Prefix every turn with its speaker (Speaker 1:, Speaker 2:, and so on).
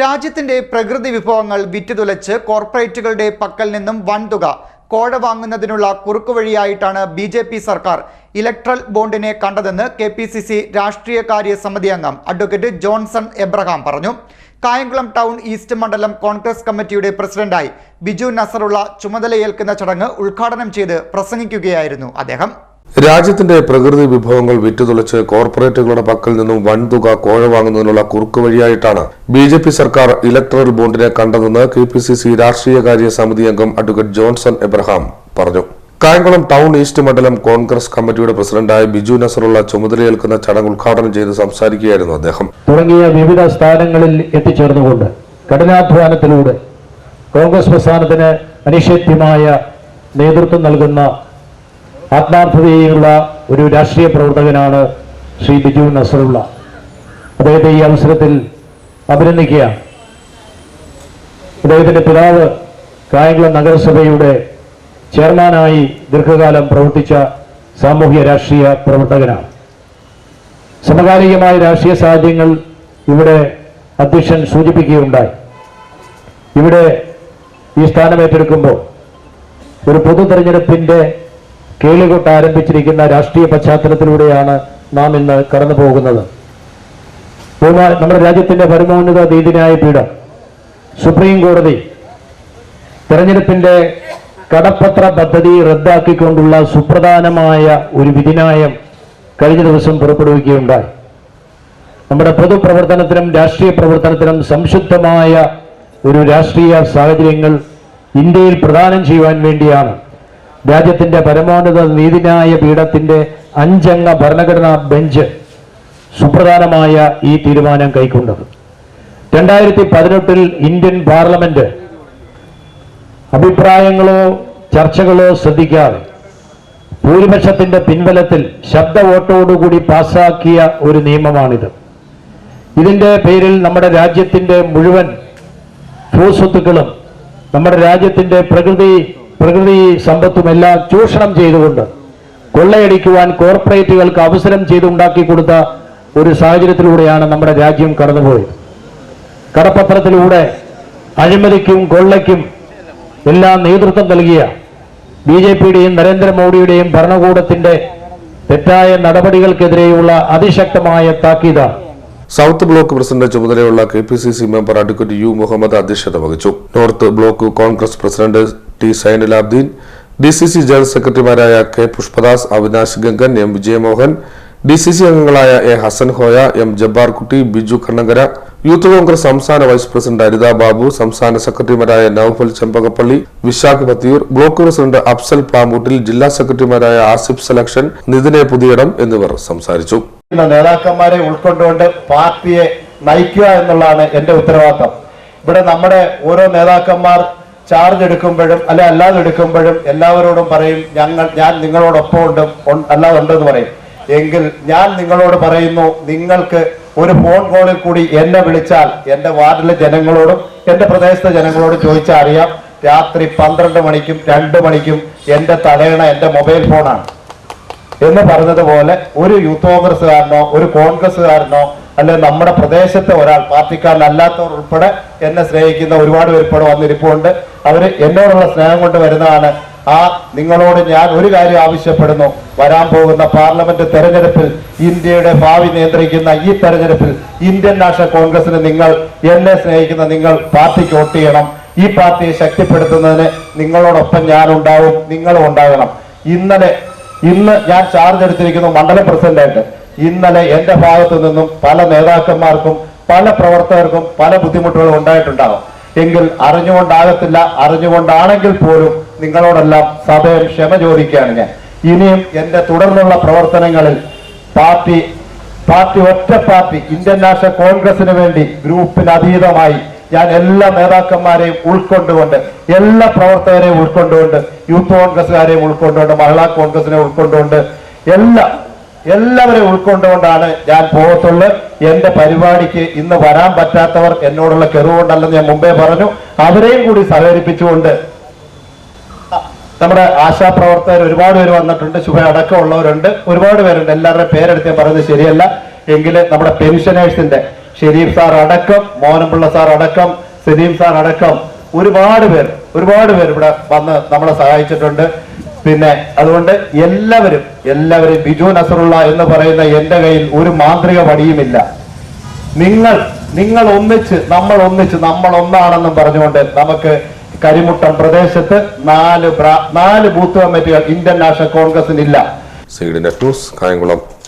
Speaker 1: രാജ്യത്തിന്റെ പ്രകൃതി വിഭവങ്ങൾ വിറ്റുതുലച്ച് കോർപ്പറേറ്റുകളുടെ പക്കൽ നിന്നും വൻതുക കോഴ വാങ്ങുന്നതിനുള്ള കുറുക്കുവഴിയായിട്ടാണ് ബി ജെ പി സർക്കാർ ഇലക്ട്രൽ ബോണ്ടിനെ കണ്ടതെന്ന് കെ പി സി സി രാഷ്ട്രീയകാര്യ സമിതി അംഗം അഡ്വക്കേറ്റ് ജോൺസൺ എബ്രഹാം പറഞ്ഞു. കായംകുളം ടൗൺ ഈസ്റ്റ് മണ്ഡലം കോൺഗ്രസ് കമ്മിറ്റിയുടെ പ്രസിഡന്റായി ബിജു നസറുള്ള ചുമതലയേൽക്കുന്ന ചടങ്ങ് ഉദ്ഘാടനം ചെയ്ത് പ്രസംഗിക്കുകയായിരുന്നു അദ്ദേഹം.
Speaker 2: രാജ്യത്തിന്റെ പ്രകൃതി വിഭവങ്ങൾ വിറ്റുതുളച്ച് കോർപ്പറേറ്റുകളുടെ പക്കൽ നിന്നും വൻതുക കോഴ വാങ്ങുന്നതിനുള്ള കുറുക്കുവഴിയായിട്ടാണ് ബി ജെ പി സർക്കാർ ഇലക്ട്രൽ ബോണ്ടിനെ കണ്ടതെന്ന് കെ പി സി സി രാഷ്ട്രീയകാര്യ സമിതി അംഗം അഡ്വക്കേറ്റ് ജോൺസൺ എബ്രഹാം പറഞ്ഞു. കായംകുളം ടൗൺ ഈസ്റ്റ് മണ്ഡലം കോൺഗ്രസ് കമ്മിറ്റിയുടെ പ്രസിഡന്റായ ബിജു നസറുള്ള ചുമതലയേൽക്കുന്ന ചടങ്ങ് ഉദ്ഘാടനം ചെയ്ത് സംസാരിക്കുകയായിരുന്നു അദ്ദേഹം.
Speaker 3: തുടങ്ങിയ വിവിധ സ്ഥാനങ്ങളിൽ എത്തിച്ചേർന്നുകൊണ്ട് കഠിനാധ്വാനത്തിലൂടെ കോൺഗ്രസ് പ്രസ്ഥാനത്തിന് അനിഷേധ്യമായ നേതൃത്വം നൽകുന്ന ആത്മാർത്ഥതയുള്ള ഒരു രാഷ്ട്രീയ പ്രവർത്തകനാണ് ശ്രീ ബിജു നസറുള്ള. അദ്ദേഹത്തെ ഈ അവസരത്തിൽ അഭിനന്ദിക്കുക അദ്ദേഹത്തിന്റെ പിതാവ് കായംകുളം നഗരസഭയുടെ ചെയർമാനായി ദീർഘകാലം പ്രവർത്തിച്ച സാമൂഹ്യ രാഷ്ട്രീയ പ്രവർത്തകനാണ്. സമകാലികമായ രാഷ്ട്രീയ സാഹചര്യങ്ങൾ ഇവിടെ അധ്യക്ഷൻ സൂചിപ്പിക്കുകയുണ്ടായി. ഇവിടെ ഈ സ്ഥാനം ഏറ്റെടുക്കുമ്പോൾ ഒരു പൊതു തെരഞ്ഞെടുപ്പിന്റെ കേളികൊട്ട് ആരംഭിച്ചിരിക്കുന്ന രാഷ്ട്രീയ പശ്ചാത്തലത്തിലൂടെയാണ് നാം ഇന്ന് കടന്നു പോകുന്നത്. നമ്മുടെ രാജ്യത്തിന്റെ പരമോന്നത നീതിന്യായ പീഠം സുപ്രീം കോടതി തെരഞ്ഞെടുപ്പിന്റെ കടപ്പത്ര പദ്ധതി റദ്ദാക്കിക്കൊണ്ടുള്ള സുപ്രധാനമായ ഒരു വിധിനായം കഴിഞ്ഞ ദിവസം പുറപ്പെടുവിക്കുകയുണ്ടായി. നമ്മുടെ പൊതുപ്രവർത്തനത്തിനും രാഷ്ട്രീയ പ്രവർത്തനത്തിനും സംശുദ്ധമായ ഒരു രാഷ്ട്രീയ സാഹചര്യങ്ങൾ ഇന്ത്യയിൽ പ്രദാനം ചെയ്യുവാൻ വേണ്ടിയാണ് രാജ്യത്തിന്റെ പരമോന്നത നീതിന്യായ പീഠത്തിന്റെ അഞ്ചംഗ ഭരണഘടനാ ബെഞ്ച് സുപ്രധാനമായ ഈ തീരുമാനം കൈക്കൊണ്ടത്. രണ്ടായിരത്തി പതിനെട്ടിൽ ഇന്ത്യൻ പാർലമെന്റ് അഭിപ്രായങ്ങളോ ചർച്ചകളോ ശ്രദ്ധിക്കാതെ ഭൂരിപക്ഷത്തിന്റെ പിൻബലത്തിൽ ശബ്ദ വോട്ടോടുകൂടി പാസാക്കിയ ഒരു നിയമമാണിത്. ഇതിന്റെ പേരിൽ നമ്മുടെ രാജ്യത്തിന്റെ മുഴുവൻ ഭൂസ്വത്തുക്കളും നമ്മുടെ രാജ്യത്തിന്റെ പ്രകൃതി പ്രകൃതി സമ്പത്തുമെല്ലാം ചൂഷണം ചെയ്തുകൊണ്ട് കൊള്ളയടിക്കുവാൻ കോർപ്പറേറ്റുകൾക്ക് അവസരം ചെയ്തുണ്ടാക്കി കൊടുത്ത ഒരു സാഹചര്യത്തിലൂടെയാണ് നമ്മുടെ രാജ്യം കടന്നുപോയത്. കടപ്പത്രത്തിലൂടെ അഴിമതിക്കും കൊള്ളയ്ക്കും എല്ലാം നേതൃത്വം നൽകിയ ബി ജെ പിയുടെയും നരേന്ദ്രമോദിയുടെയും ഭരണകൂടത്തിന്റെ തെറ്റായ നടപടികൾക്കെതിരെയുള്ള അതിശക്തമായ താക്കീതാണ്
Speaker 2: സൗത്ത് ബ്ലോക്ക് പ്രസിഡന്റ് ചുമതലയുള്ള K P C C member advocate U Muhammad അധ്യക്ഷത വഹിച്ചു. North block Congress president T Zainulabdeen D C C general സെക്രട്ടറിമാരായ K Pushpadas Avinash Gangan M Vijayamohan D C C അംഗങ്ങളായ A Hasan Hoya M Jabbarkutty Biju Kannankara youth Congress സംസ്ഥാന vice president Aritha Babu സംസ്ഥാന സെക്രട്ടറിമാരായ Noufal Chembakappally Vishakh Pathiyoor block president Afsal Pamboottil ജില്ലാ സെക്രട്ടറിമാരായ Asif selection നിതിനെ Puthiyidam എന്നിവർ സംസാരിച്ചു.
Speaker 4: നേതാക്കന്മാരെ ഉൾക്കൊണ്ടുകൊണ്ട് പാർട്ടിയെ നയിക്കുക എന്നുള്ളതാണ് എന്റെ ഉത്തരവാദിത്തം. ഇവിടെ നമ്മുടെ ഓരോ നേതാക്കന്മാർ ചാർജ് എടുക്കുമ്പോഴും അല്ലെ അല്ലാതെ എടുക്കുമ്പോഴും എല്ലാവരോടും പറയും ഞങ്ങൾ ഞാൻ നിങ്ങളോടൊപ്പം ഉണ്ട് അല്ലാതെ ഉണ്ടെന്ന് പറയും. എങ്കിൽ ഞാൻ നിങ്ങളോട് പറയുന്നു നിങ്ങൾക്ക് ഒരു ഫോൺ കോളിൽ കൂടി എന്നെ വിളിച്ചാൽ എന്റെ വാർഡിലെ ജനങ്ങളോടും എന്റെ പ്രദേശത്തെ ജനങ്ങളോടും ചോദിച്ചാൽ അറിയാം രാത്രി പന്ത്രണ്ട് മണിക്കും രണ്ട് മണിക്കും എന്റെ തലയണ എന്റെ മൊബൈൽ ഫോണാണ്. എന്ന് പറഞ്ഞതുപോലെ ഒരു യൂത്ത് കോൺഗ്രസ്സുകാരനോ ഒരു കോൺഗ്രസ്സുകാരനോ അല്ലെ നമ്മുടെ പ്രദേശത്തെ ഒരാൾ പാർട്ടിക്കാരനല്ലാത്തവർ ഉൾപ്പെടെ എന്നെ സ്നേഹിക്കുന്ന ഒരുപാട് പേര് വന്നിരിപ്പുണ്ട്. അവർ എന്നോടുള്ള സ്നേഹം കൊണ്ട് വരുന്നതാണ്. ആ നിങ്ങളോട് ഞാൻ ഒരു കാര്യം ആവശ്യപ്പെടുന്നു. വരാൻ പോകുന്ന പാർലമെന്റ് തെരഞ്ഞെടുപ്പിൽ ഇന്ത്യയുടെ ഭാവി നിയന്ത്രിക്കുന്ന ഈ തെരഞ്ഞെടുപ്പിൽ ഇന്ത്യൻ നാഷണൽ കോൺഗ്രസിന് നിങ്ങൾ എന്നെ സ്നേഹിക്കുന്ന നിങ്ങൾ പാർട്ടിക്ക് വോട്ട് ചെയ്യണം. ഈ പാർട്ടിയെ ശക്തിപ്പെടുത്തുന്നതിന് നിങ്ങളോടൊപ്പം ഞാൻ ഉണ്ടാവും നിങ്ങളും ഉണ്ടാകണം. ഇന്നലെ ഇന്ന് ഞാൻ ചാർജ് എടുത്തിരിക്കുന്നു മണ്ഡലം പ്രസിഡന്റായിട്ട്. ഇന്നലെ എന്റെ ഭാഗത്തു നിന്നും പല നേതാക്കന്മാർക്കും പല പ്രവർത്തകർക്കും പല ബുദ്ധിമുട്ടുകളും ഉണ്ടായിട്ടുണ്ടാകും എങ്കിൽ അറിഞ്ഞുകൊണ്ടാകത്തില്ല അറിഞ്ഞുകൊണ്ടാണെങ്കിൽ പോലും നിങ്ങളോടെല്ലാം സഭയിൽ ക്ഷമ ചോദിക്കുകയാണ് ഞാൻ. ഇനിയും എന്റെ തുടർന്നുള്ള പ്രവർത്തനങ്ങളിൽ പാർട്ടി പാർട്ടി ഒറ്റ പാർട്ടി ഇന്ത്യൻ നാഷണൽ കോൺഗ്രസിന് വേണ്ടി ഗ്രൂപ്പിന് അതീതമായി ഞാൻ എല്ലാ നേതാക്കന്മാരെയും ഉൾക്കൊണ്ടുകൊണ്ട് എല്ലാ പ്രവർത്തകരെയും ഉൾക്കൊണ്ടുകൊണ്ട് യൂത്ത് കോൺഗ്രസ്സുകാരെയും ഉൾക്കൊണ്ടുകൊണ്ട് മഹിളാ കോൺഗ്രസിനെ ഉൾക്കൊണ്ടുകൊണ്ട് എല്ലാ എല്ലാവരെയും ഉൾക്കൊണ്ടുകൊണ്ടാണ് ഞാൻ പോകത്തുള്ളത്. എന്റെ പരിപാടിക്ക് ഇന്ന് വരാൻ പറ്റാത്തവർ എന്നോടുള്ള കെറുകൊണ്ടല്ലെന്ന് ഞാൻ മുമ്പേ പറഞ്ഞു. അവരെയും കൂടി സഹകരിപ്പിച്ചുകൊണ്ട് നമ്മുടെ ആശാപ്രവർത്തകർ ഒരുപാട് പേര് വന്നിട്ടുണ്ട്. ശുഭ അടക്കമുള്ളവരുണ്ട്. ഒരുപാട് പേരുണ്ട്. എല്ലാവരുടെ പേരെടുത്ത് ഞാൻ പറയുന്നത് ശരിയല്ല. എങ്കിൽ നമ്മുടെ പെൻഷനേഴ്സിന്റെ ഷെരീഫ് സാർ അടക്കം മോഹനപിള്ള സാർ അടക്കം സലീം സാർ അടക്കം ഒരുപാട് പേർ ഒരുപാട് പേർ ഇവിടെ വന്ന് നമ്മളെ സഹായിച്ചിട്ടുണ്ട്. പിന്നെ അതുകൊണ്ട് എല്ലാവരും എല്ലാവരും ബിജു നസറുള്ള എന്ന് പറയുന്ന എന്റെ കയ്യിൽ ഒരു മാന്ത്രിക പടിയുമില്ല നിങ്ങൾ നിങ്ങൾ ഒന്നിച്ച് നമ്മൾ ഒന്നിച്ച് നമ്മൾ ഒന്നാണെന്നും പറഞ്ഞുകൊണ്ട് നമുക്ക് കരിമുട്ടം പ്രദേശത്ത് നാല് നാല് ബൂത്ത് കമ്മിറ്റികൾ ഇന്ത്യൻ നാഷണൽ കോൺഗ്രസിന് ഇല്ല
Speaker 2: C D net news Kayamkulam.